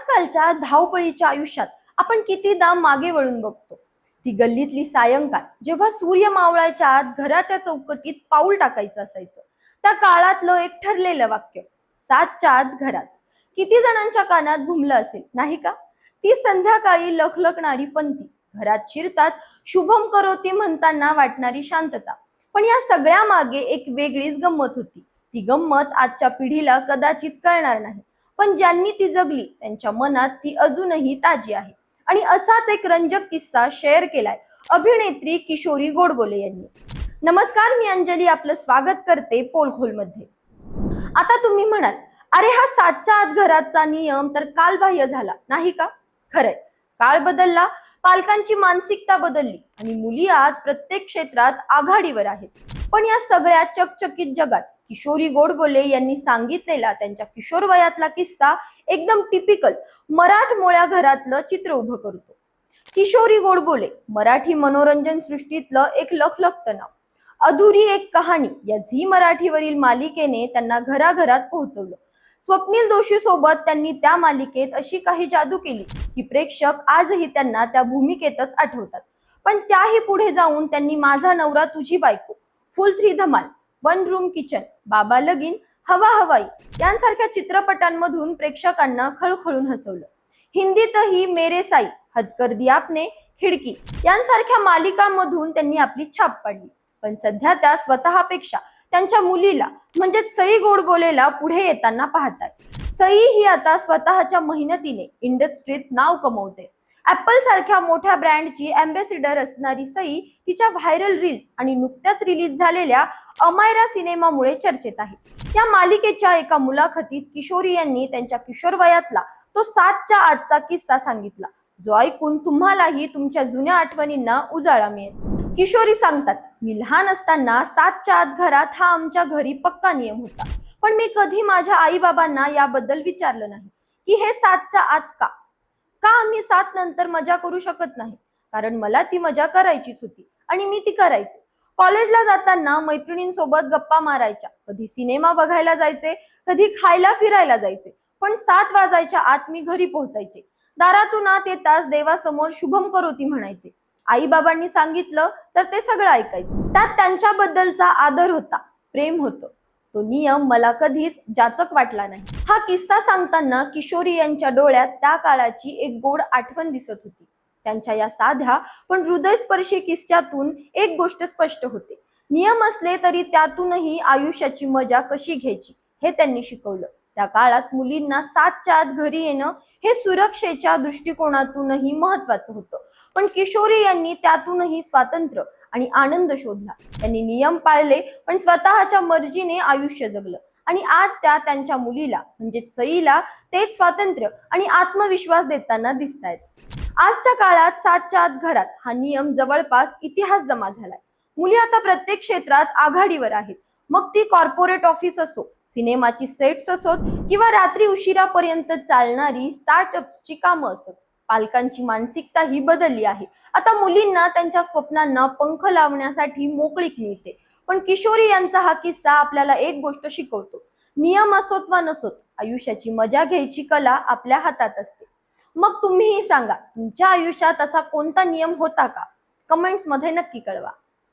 आजकालच्या धावपळीच्या आयुष्यात आपण कितीदा मागे वळून बघतो. ती गल्लीतली सायंकाळ जेव्हा सूर्य मावळायच्या आत घराच्या चौकटीत पाऊल टाकायचं असायचं त्या काळातलं एक ठरलेलं वाक्य सातच्या आत घरात. किती जणांच्या कानात घुमलं असेल नाही का? ती संध्याकाळी लखलखणारी पंथी घरात शिरतात शुभम करोती म्हणताना वाटणारी शांतता. पण या सगळ्या मागे एक वेगळीच गंमत होती. ती गंमत आजच्या पिढीला कदाचित कळणार नाही. पण ज्यांनी ती जगली त्यांच्या मनात ती अजूनही ताजी आहे. आणि असाच एक रंजक किस्सा शेअर केलाय अभिनेत्री किशोरी गोडबोले यांनी. नमस्कार मी अंजली आपलं स्वागत करते पोलखोलमध्ये आता तुम्ही म्हणाल अरे हा सातच्या आत घराचा नियम तर कालबाह्य झाला नाही का? खरंय. काळ बदलला पालकांची मानसिकता बदलली आणि मुली आज प्रत्येक क्षेत्रात आघाडीवर आहेत. पण या सगळ्या चकचकीत जगात किशोरी गोडबोले यांनी सांगितलेला त्यांच्या किशोर वयातला किस्सा एकदम टिपिकल मराठमोळ्या घरातलं चित्र उभं करतो. किशोरी गोडबोले मराठी मनोरंजन सृष्टीतलं एक लखलखत नाव अधुरी एक कहाणी या झी मराठीवरील मालिकेने त्यांना घराघरात पोहोचवलं. स्वप्नील दोषी सोबत त्यांनी त्या मालिकेत अशी काही जादू केली की प्रेक्षक आजही त्यांना त्या भूमिकेतच आठवतात. पण त्याही पुढे जाऊन त्यांनी माझा नवरा तुझी बायको full three Dhamaal one room kitchen बाबा लगीन हवा हवाई यांसारख्या चित्रपटांमधून प्रेक्षकांना खळखळून हसवलं. हिंदीतही मेरे साई हदकर दियापने खिडकी यांसारख्या मालिकांमधून त्यांनी आपली छाप पाडली. पण सध्या त्या स्वतःपेक्षा त्यांच्या मुलीला म्हणजेच सई गोडबोलेला पुढे येताना पाहतात सई ही आता स्वतःच्या मेहनतीने इंडस्ट्रीत नाव कमवते. ऍपल सारख्या मोठ्या ब्रँडची अँबेसिडर असणारी सई तिच्या व्हायरल रील्स आणि नुकत्याच रिलीज झालेल्या अमायरा सिनेमामुळे चर्चेत आहे. या मालिकेच्या एका मुलाखतीत किशोरी यांनी त्यांच्या किशोर वयातला तो सातच्या आजचा किस्सा सांगितला. जो ऐकून तुम्हालाही तुमच्या जुन्या आठवणींना उजाळा मिळेल. किशोरी सांगतात मी लहान असताना सातच्या आत घरात हा आमच्या घरी पक्का नियम होता. पण मी कधी माझ्या आई बाबांना याबद्दल विचारलं नाही. की हे सातच्या आत का? का आम्ही सात नंतर मजा करू शकत नाही? कारण मला ती मजा करायचीच होती आणि मी ती करायची. कॉलेजला जाताना मैत्रिणींसोबत गप्पा मारायच्या. कधी सिनेमा बघायला जायचे कधी खायला फिरायला जायचे. पण सात वाजायच्या आत मी घरी पोहोचायचे. दारातून आत येताच देवासमोर शुभम करोती म्हणायचे. आई बाबांनी सांगितलं तर ते सगळं ऐकायचं. त्यात त्यांच्याबद्दलचा आदर होता. प्रेम होतं. तो नियम मला कधीच जाचक वाटला नाही. हा किस्सा सांगताना किशोरी यांच्या डोळ्यात त्या काळाची एक गोड आठवण दिसत होती. त्यांच्या या साध्या पण हृदयस्पर्शी किस्स्यातून एक गोष्ट स्पष्ट होते. नियम असले तरी त्यातूनही आयुष्याची मजा कशी घ्यायची हे त्यांनी शिकवलं. त्या काळात मुलींना सातच्या आत घरी येणं हे सुरक्षेच्या दृष्टिकोनातूनही महत्वाचं होतं. पण किशोरी यांनी त्यातूनही स्वातंत्र्य आणि आनंद शोधला. त्यांनी नियम पाळले पण स्वतःच्या मर्जीने आयुष्य जगलं. आणि आज त्या त्यांच्या मुलीला म्हणजे सईला तेच स्वातंत्र्य आणि आत्मविश्वास देताना दिसत आहेत आजच्या काळात सातच्या आत घरात हा नियम जवळपास इतिहास जमा झालाय. मुली आता प्रत्येक क्षेत्रात आघाडीवर आहेत. मग ती कॉर्पोरेट ऑफिस असो सिनेमाची सेट्स असोत किंवा रात्री उशिरापर्यंत चालणारी स्टार्टअप्सची कामं असोत. पालकांची मानसिकता ही बदलली आहे. आता मुलींना त्यांच्या स्वप्नांना पंख लावण्यासाठी मोकळीक मिळते. पण किशोरी यांचा हा किस्सा आपल्याला एक गोष्ट शिकवतो. नियम असोत वा नसोत आयुष्याची मजा घ्यायची कला आपल्या हातात असते. मग तुम्हीही सांगा तुमच्या आयुष्यात असा कोणता नियम होता का? कमेंट्समध्ये नक्की कळवा.